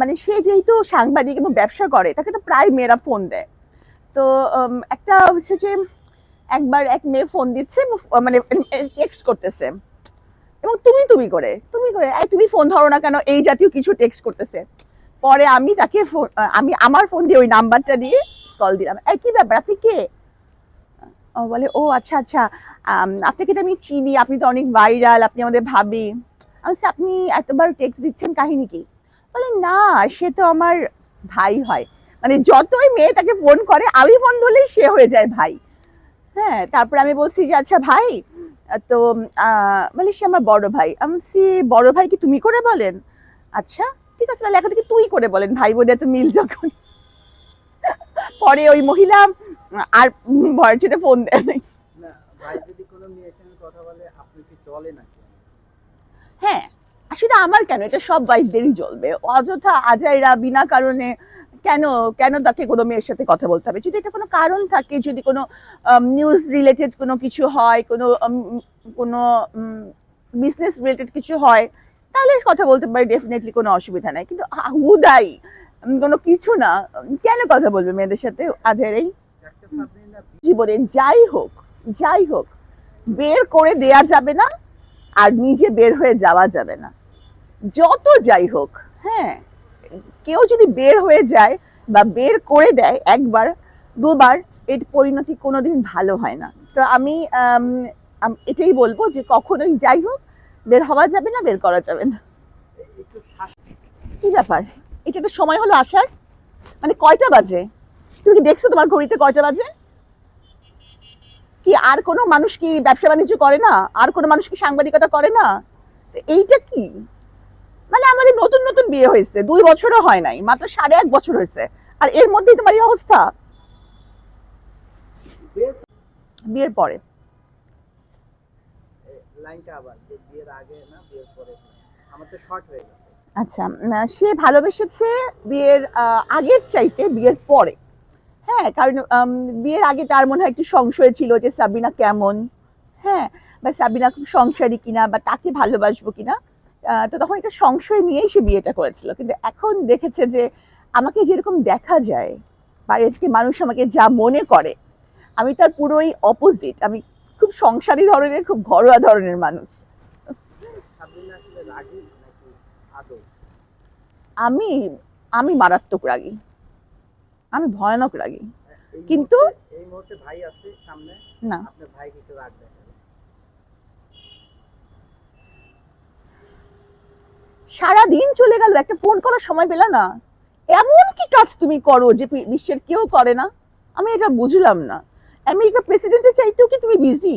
মানে সে যেহেতু সাংবাদিক এবং ব্যবসা করে, তাকে তো প্রায় মেয়েরা ফোন দেয়। তো একটা হচ্ছে যে একবার এক মেয়ে ফোন দিচ্ছে মানে টেক্সট করতেছে। এবং তুমি তুমি করে তুমি করে তুমি ফোন ধরো না কেন, এই জাতীয় কিছু টেক্সট করতেছে। পরে আমি তাকে ফোন আমি আমার ফোন দিয়ে ওই নাম্বারটা দিয়ে কল দিলাম। কি ব্যাপার, আপনি কে? ও বলে, ও আচ্ছা আচ্ছা আপনাকে তো আমি চিনি, আপনি তো অনেক ভাইরাল আপনি আমাদের ভাবি। আমি আপনি এতবার টেক্সট দিচ্ছেন কাহিনী কি? বলে না সে তো আমার ভাই হয়। মানে যতই মেয়ে তাকে ফোন করে আমি ফোন ধরলেই সে হয়ে যায় ভাই। হ্যাঁ তারপর আমি বলছি যে আচ্ছা ভাই তো বলে সে আমার বড় ভাই। আমি বলছি বড় ভাই কি তুমি করে বলেন? আচ্ছা ঠিক আছে তাহলে এখন থেকে তুই করে বলেন ভাই বোনের তো মিল যখন। পরে ওই মহিলা আর ভয়ের ফোন দেয় নাই। হ্যাঁ আসলে আমার কেন? এটা সব বাইকদেরই জ্বলবে। অযথা আজাইরা, বিনা কারণে কেন কেন তাকে কোনো মেয়ের সাথে কথা বলতে হবে? যদি এটা কোনো কারণ থাকে, যদি কোনো নিউজ রিলেটেড কোনো কিছু হয়, কোনো কোনো বিজনেস রিলেটেড কিছু হয়, তাহলে কথা বলতে পারি ডেফিনেটলি কোনো অসুবিধা নাই। কিন্তু হুদাই কোনো কিছু না। কেন কথা বলবে মেয়েদের সাথে? আজাইরাই? একটা জীবনে যাই হোক যাই হোক, বের করে দেয়া যাবে না, আর নিজে বের হয়ে যাওয়া যাবে না। যত যাই হোক হ্যাঁ কেউ যদি বের হয়ে যায় বা বের করে দেয় একবার, দুবার, এর পরিণতি কোনোদিন ভালো হয় না। তো আমি এটাই বলব যে কখনোই যাই হোক, বের হওয়া যাবে না, বের করা যাবে না। কি ব্যাপার? এটা তো সময় হলো আসার। মানে কয়টা বাজে? তুমি কি দেখছ তোমার ঘড়িতে কয়টা বাজে? কি আর কোনো মানুষ কি ব্যবসা বাণিজ্য করে না? আর কোনো মানুষ কি সাংবাদিকতা করে না? এইটা কি? মানে আমাদের নতুন নতুন বিয়ে হয়েছে দুই বছরও হয় নাই মাত্র সাড়ে এক বছর হয়েছে। আর এর মধ্যেই তোমার এই অবস্থা? বিয়ের পরে। আচ্ছা সে ভালোবেসেছে বিয়ের আগের চাইতে বিয়ের পরে। হ্যাঁ কারণ বিয়ের আগে তার মনে হয় একটু সংশয় ছিল যে সাবিনা কেমন। হ্যাঁ বা সাবিনা খুব সংসারী কিনা বা তাকে ভালোবাসবো কিনা। তো তখন একটা সংশয় নিয়েই সে বিয়েটা করেছিল। কিন্তু এখন দেখেছে যে আমাকে যেরকম দেখা যায় বা আজকে মানুষ আমাকে যা মনে করে আমি তার পুরোই অপোজিট আমি খুব সংসারী ধরনের খুব ঘরোয়া ধরনের মানুষ। আমি আমি মারাত্মক রাগী। আমি ভয়ানক রাগী। কিন্তু- এই মুহূর্তে ভাই আছে সামনে? না। আপনার ভাই কিছু রাগ সারা দিন চলে গেল, একটা ফোন করার সময় পেলা না। এমন কি কাজ তুমি করো যে বিশ্বের কেউ করে না? আমি এটা বুঝলাম না। আমেরিকা প্রেসিডেন্টের চাইতেও কি তুমি বিজি